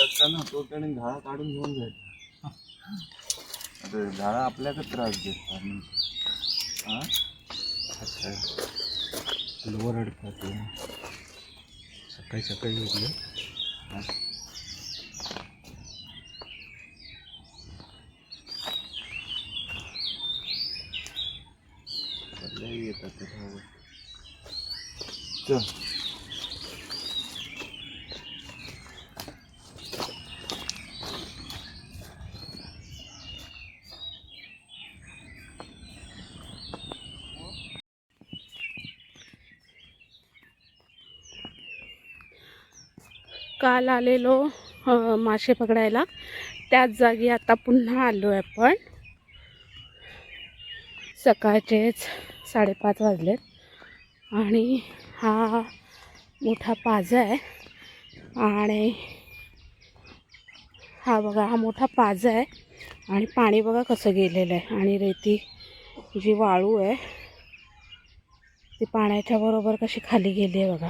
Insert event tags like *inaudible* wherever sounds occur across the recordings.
असताना तो त्याने झाडा काढून घेऊन जायचा. आता झाडा आपल्याकडे त्रास देतात हा? अच्छा. लोवर अडतात सकाळी सकाळी घेतलं हा. येतात चल. काल आलेलो मासे पकडायला. त्याच जागी आता पुन्हा आलो आहे आपण. सकाळचेच साडेपाच वाजलेत. आणि हा मोठा पाजा आहे. आणि हा बघा हा मोठा पाजा आहे. आणि पाणी बघा कसं गेलेलं आहे. आणि रेती जी वाळू आहे ती पाण्याच्या बरोबर कशी खाली गेली आहे बघा.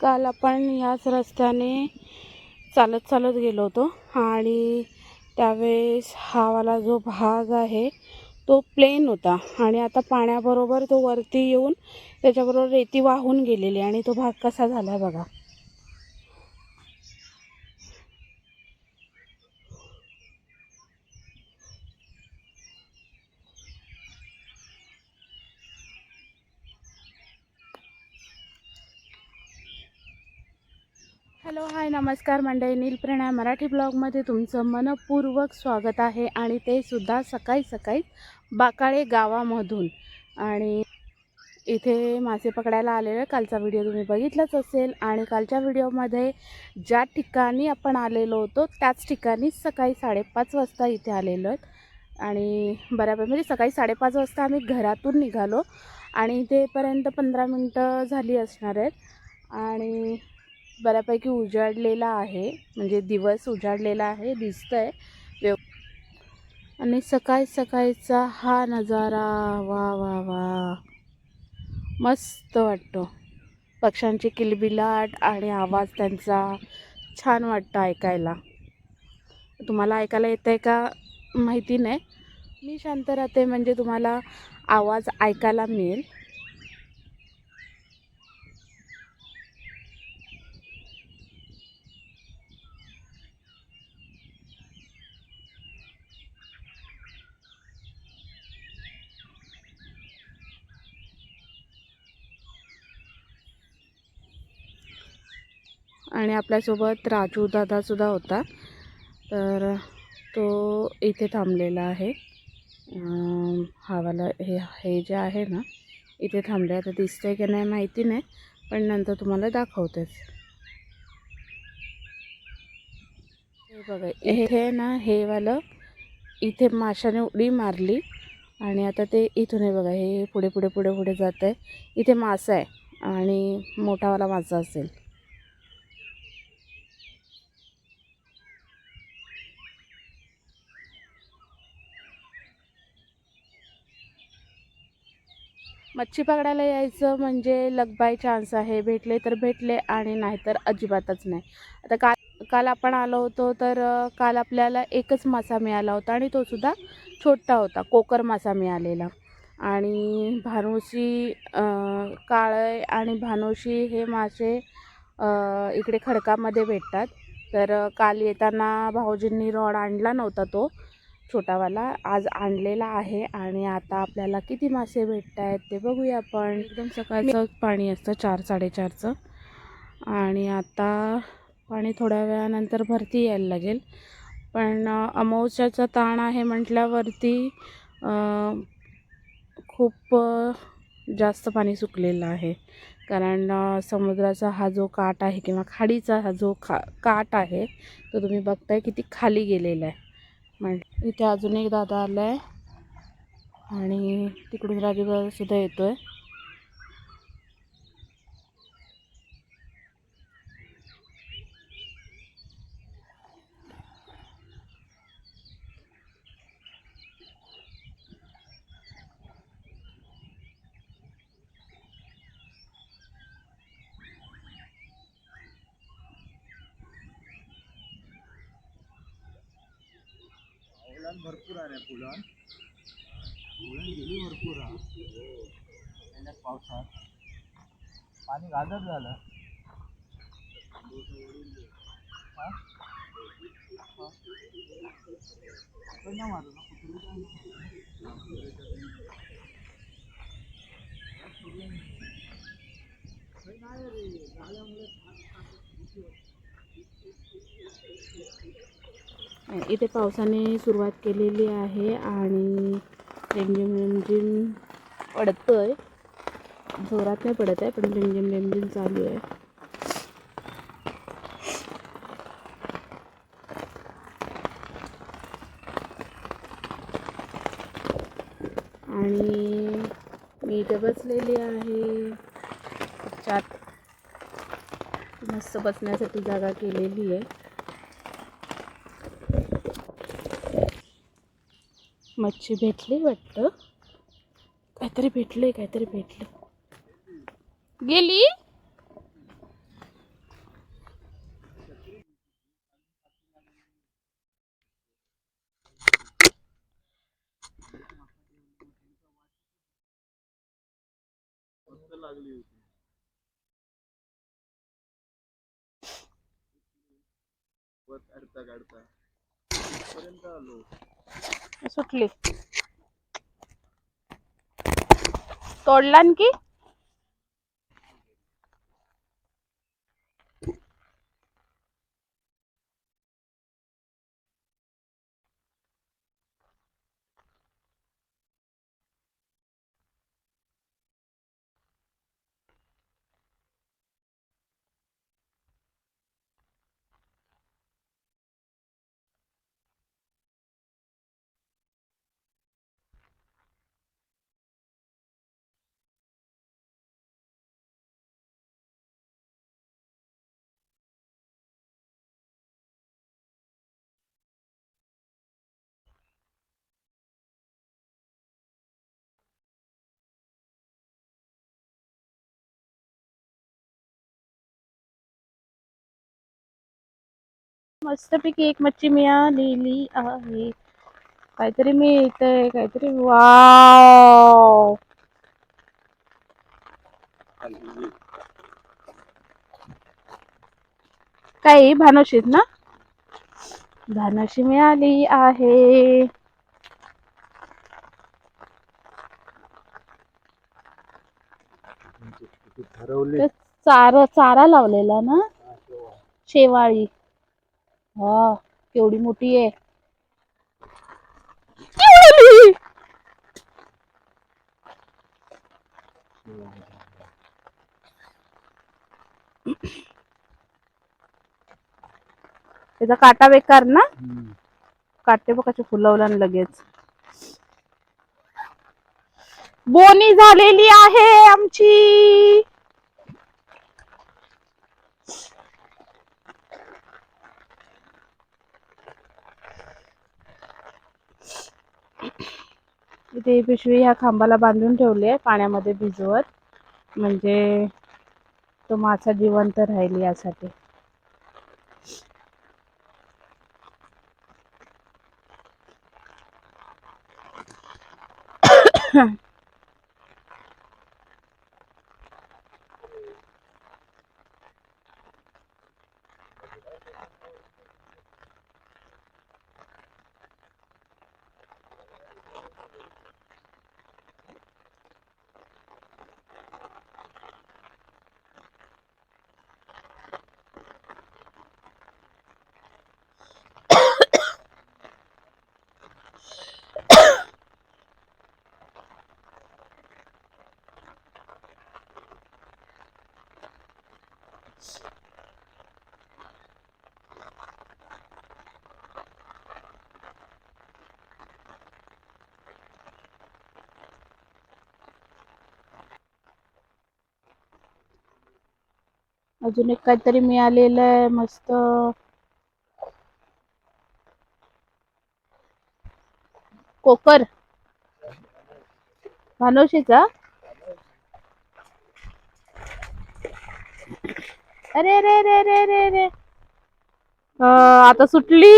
काल आपण याच रस्त्याने चालत चालत गेलो होतो. आणि त्यावेळेस हावाला जो भाग आहे तो प्लेन होता. आणि आता पाण्याबरोबर तो वरती येऊन त्याच्याबरोबर रेती वाहून गेलेली आणि तो भाग कसा झाला बघा. हॅलो हाय नमस्कार मंडळी. नीलप्रणा मराठी ब्लॉगमध्ये तुमचं मनपूर्वक स्वागत आहे आणि ते सुद्धा सकाळी सकाळी बाकाळे गावामधून. आणि इथे मासे पकडायला आलेलो कालचा व्हिडिओ तुम्ही बघितलाच असेल. आणि कालच्या व्हिडिओमध्ये ज्या ठिकाणी आपण आलेलो होतो त्याच ठिकाणी सकाळी साडेपाच वाजता इथे आलेलो आहेत. आणि बऱ्यापैकी म्हणजे सकाळी साडेपाच वाजता आम्ही घरातून निघालो. आणि इथेपर्यंत पंधरा मिनटं झाली असणार आहेत. आणि बऱ्यापैकी उजाडलेला आहे. म्हणजे दिवस उजाडलेला आहे दिसतंय. व्यव आणि सकाळी सकाळीचा हा नजारा वा वा वा. मस्त वाटतो. पक्ष्यांची किलबिलाट आणि आवाज त्यांचा छान वाटतं ऐकायला. तुम्हाला ऐकायला येतं आहे का? माहिती नाही. मी शांत राहते म्हणजे तुम्हाला आवाज ऐकायला मिळेल. आणि आपल्यासोबत राजू दादासुद्धा होता. तर तो इथे थांबलेला आहे. हावाला हे हे जे आहे ना इथे थांबले. आता दिसतंय की नाही माहिती नाही पण नंतर तुम्हाला दाखवतेच. हे बघा हे ना हे वालं इथे माशाने उडी मारली. आणि आता ते इथून हे बघा हे पुढे पुढे पुढे पुढे जात आहे इथे मासा आहे आणि मोठावाला मासा असेल. मच्छी पकडायला यायचं म्हणजे लक बाय चान्स आहे. भेटले तर भेटले आणि नाहीतर अजिबातच नाही. आता काल काल आपण आलो होतो तर काल आपल्याला एकच मासा मिळाला होता आणि तो सुद्धा छोटा होता कोकर मासा मिळालेला. आणि भानोशी काळय काळे आणि भानोशी हे मासे इकडे खडकामध्ये भेटतात. तर काल येताना भाऊजींनी रॉड आणला नव्हता तो. छोटावाला आज आणलेला आहे आणि आता आपल्याला किती मासे भेटत आहेत ते बघूया आपण. एकदम सकाळचं पाणी असतं चार साडेचारचं. आणि आता पाणी थोड्या वेळानंतर भरती यायला लागेल. पण अमावस्याचा ताण आहे म्हटल्यावरती खूप जास्त पाणी सुकलेलं आहे. कारण समुद्राचा हा जो काठ आहे किंवा खाडीचा हा जो खा काठ आहे तो तुम्ही बघताय किती खाली गेलेला आहे. म्हण इथे अजून एक दादा आला आहे आणि तिकडून राजू येतो आहे आहे फुलान फुलान गेली भरपूर आहे गेल्या पावसात पाणी गाजत झालं हा? हा. पण नाही मारत ना, कुत्री काय नाही. इथे पावसाने सुरुवात केलेली आहे आणि रिमझिम रिमझिम आहे जोरात नाही पडत आहे पण रिमझिम रिमझिम चालू आहे. आणि मी इथे बसलेली आहे. चात मस्त बसण्यासाठी जागा केलेली आहे. मच्छी भेटली वाटतं. काहीतरी भेटले काहीतरी भेटले. गेली? मस्त लागली होती वर काढता काढता पर्यंत आलो सुटली. तोडला की मस्तपैकी एक मच्छी मिळालेली आहे. काहीतरी मिळतंय काहीतरी वाव. काही भानोशीत ना? भानोशी मिळाली आहे. ठरवली. चारा चारा लावलेला ना? शेवाळी. हा केवढी मोठी आहे. त्याचा काटा बेकार ना? काटे बघाचे फुलवला लगेच. बोनी झालेली आहे आमची. इथे ही पिशवी ह्या खांबाला बांधून ठेवली आहे पाण्यामध्ये भिजवत. म्हणजे तो मासा जिवंत राहील यासाठी. हां अजून एक काहीतरी मिळालेलं आहे मस्त. कोकर. भानोशीचा अरे रे रे रे रे रे आता सुटली.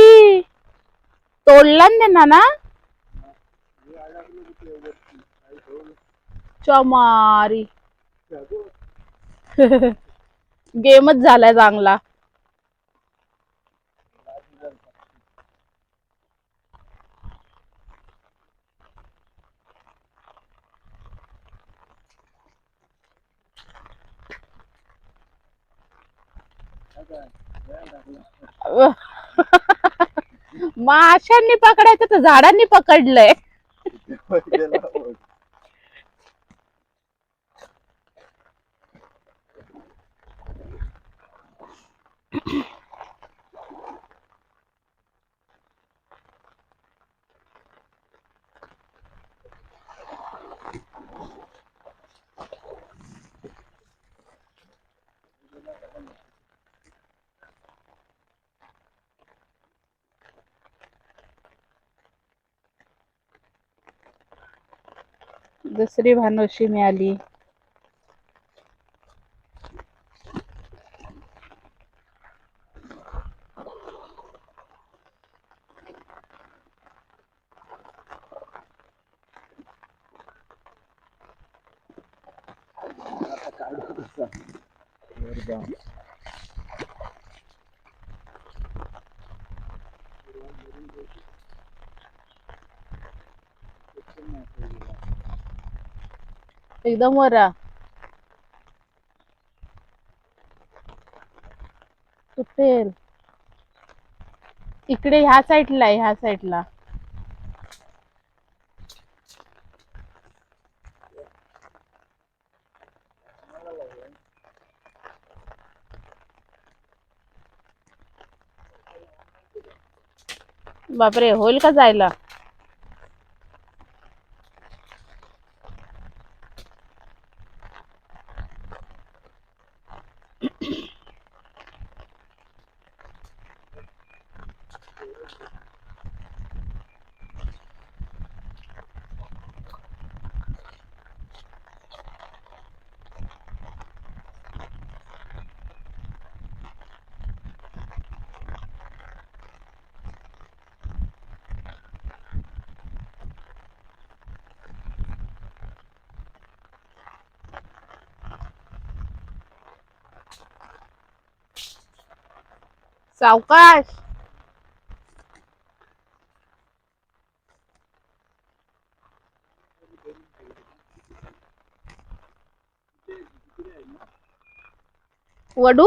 तोडला ना त्यांना ना? चमारी. *laughs* गेमच झालाय चांगला. माशांनी पकडायचं तर झाडांनी पकडलंय. *laughs* दुसरी भानोशी मिळाली. एकदम वरा सुटेल इकडे ह्या साईडला आहे ह्या साईडला बापरे होईल का जायला? सावकाश वडू?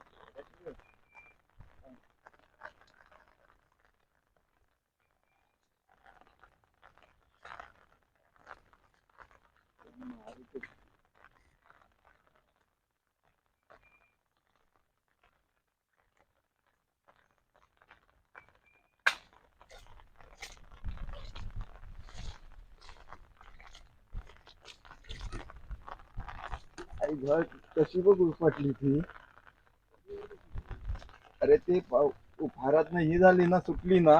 आई घर कशी बघ उलपटली ती? अरे ते फारात ही झाली ना सुटली ना.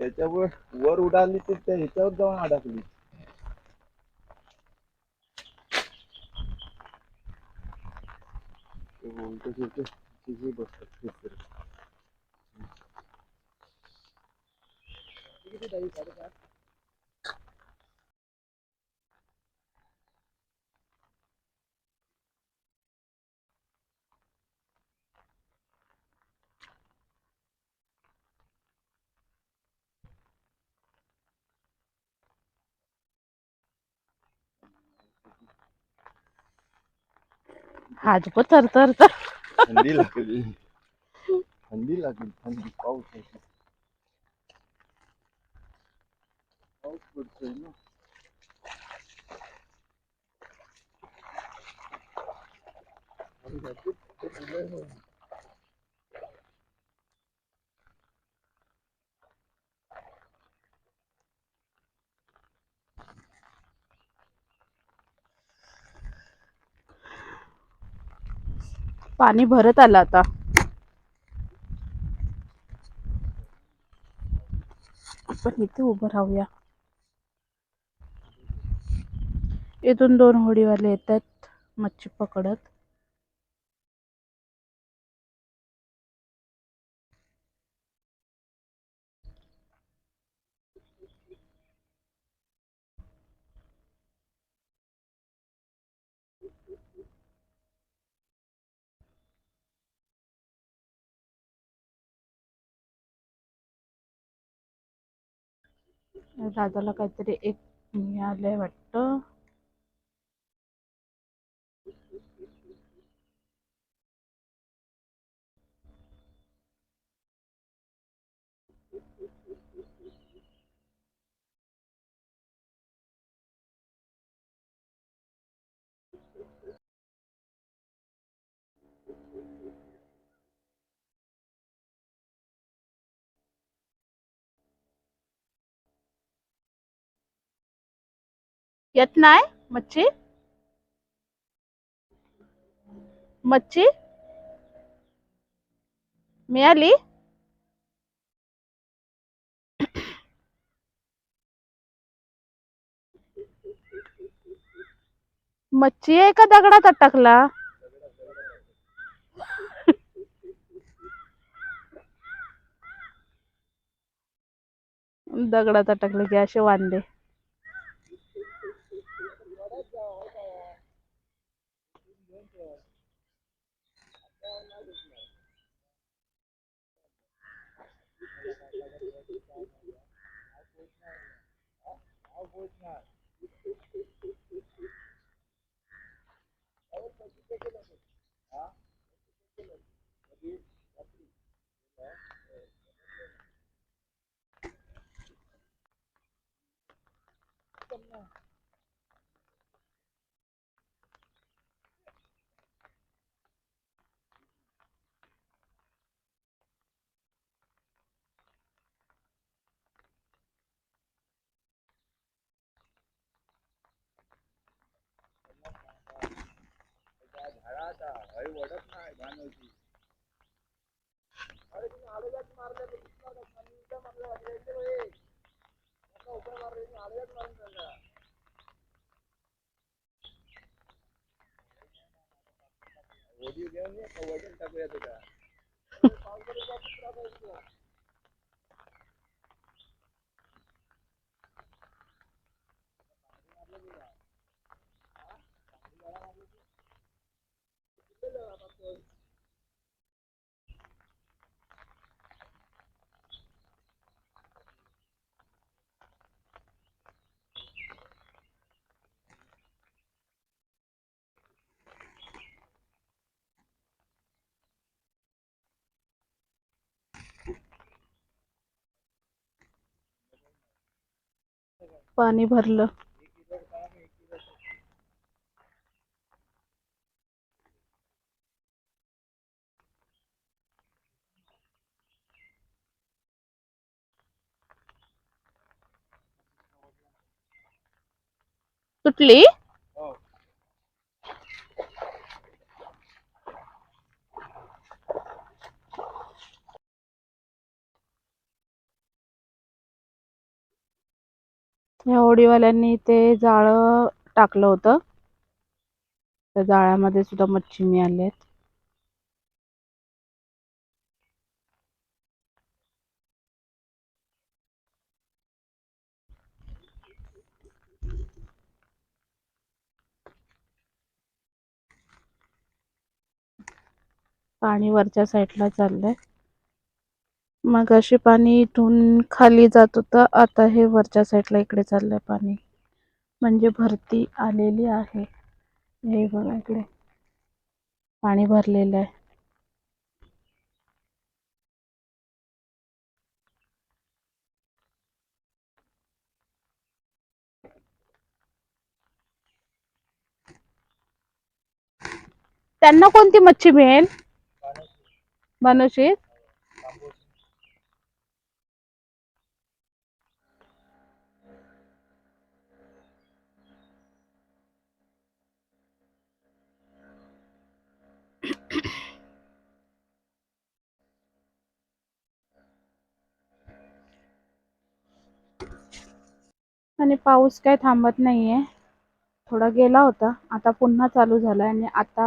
त्याच्यावर वर उडाली ते त्या ह्याच्यावर जाऊन अडकली. बसतात तिसरे. हात पण तर तर तर थंडी लागली थंडी लागली थंडी पाऊस आहे. पाऊस पडतोय ना अरे बापरे, ते फुलं आहे. पाणी भरत आलं आता. आपण इथे उभं राहूया. इथून दोन होडीवाले येतात मच्छी पकडत. दादाला काहीतरी एक मिळालंय वाटतं. येत नाही मच्छी। मच्छी। मिळाली मच्छी आहे का दगडात अटकला. दगडात अटकले की असे वांदे. झाडाचा हळी वडत नाही भानवती अरे तुम्ही आलेल्याच मारल्या तर दिसला का? खाली उड्या मारल्या वाटल्या इथे बघ हे. असा उड्या मारल्या तुम्ही आलेल्याच मारून टाकल्या. होडी घेऊन ये का वजन टाकूया तुझ्या पाणी भरलं. तुटली? हो. या होडीवाल्यांनी ते जाळं टाकलं होतं त्या जाळ्यामध्ये सुद्धा मच्छी मिळाली आहेत पाणी वरच्या साईडला चाललंय मग अशी पाणी इथून खाली जात होतं. आता हे वरच्या साईडला इकडे चाललंय पाणी. म्हणजे भरती आलेली आहे. हे बघा इकडे. पाणी भरलेलं आहे. त्यांना कोणती मच्छी मिळेल? बनवशील आणि पाऊस काय थांबत नाहीये. थोडा गेला होता आता पुन्हा चालू झालाय आणि आता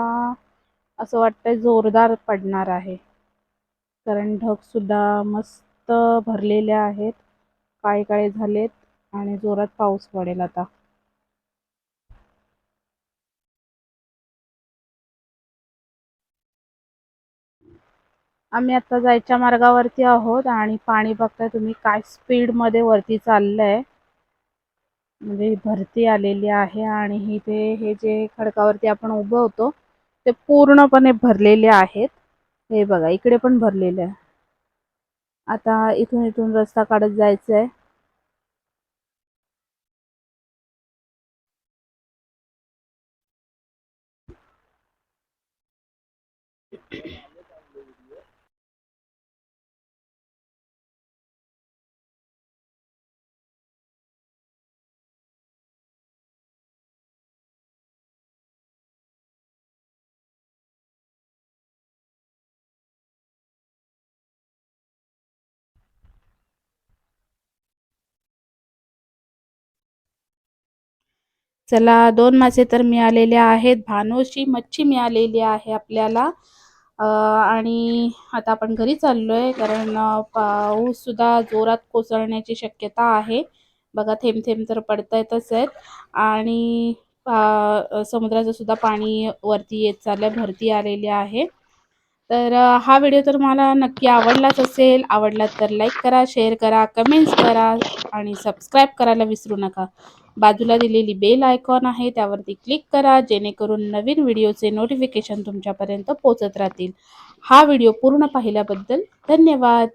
असं वाटतंय जोरदार पडणार आहे. कारण ढग सुद्धा मस्त भरलेले आहेत. काळे काळे झालेत आणि जोरात पाऊस पडेल आता. आम्ही आता जायच्या मार्गावरती आहोत आणि पाणी बघताय तुम्ही काय स्पीडमध्ये वरती चाललंय. म्हणजे भरती आलेली आहे आणि इथे ते हे जे खडकावरती आपण उभं होतो ते पूर्णपणे भरलेले आहेत. हे बघा इकडे पण भरलेले आहे. आता इथून इथून रस्ता काढत जायचं आहे चला दोन मासे तर मिळालेले आहेत. भानोशी मच्छी मिळालेली आहे आपल्याला. आणि आता आपण घरी चाललो आहे कारण पाऊससुद्धा जोरात कोसळण्याची शक्यता आहे. बघा थेंब थेंब तर पडतायतच आहेत. आणि समुद्राचं सुद्धा पाणी वरती येत चाललं भरती आलेली आहे. तर हा व्हिडिओ तर मला नक्की आवडलाच असेल. आवडला तर लाईक करा शेअर करा कमेंट्स करा आणि सबस्क्राईब करायला विसरू नका. बाजूला दिलेली बेल आयकॉन आहे त्यावरती क्लिक करा जेणेकरून नवीन व्हिडिओचे नोटिफिकेशन तुमच्यापर्यंत पोचत राहतील. हा व्हिडिओ पूर्ण पाहिल्याबद्दल धन्यवाद.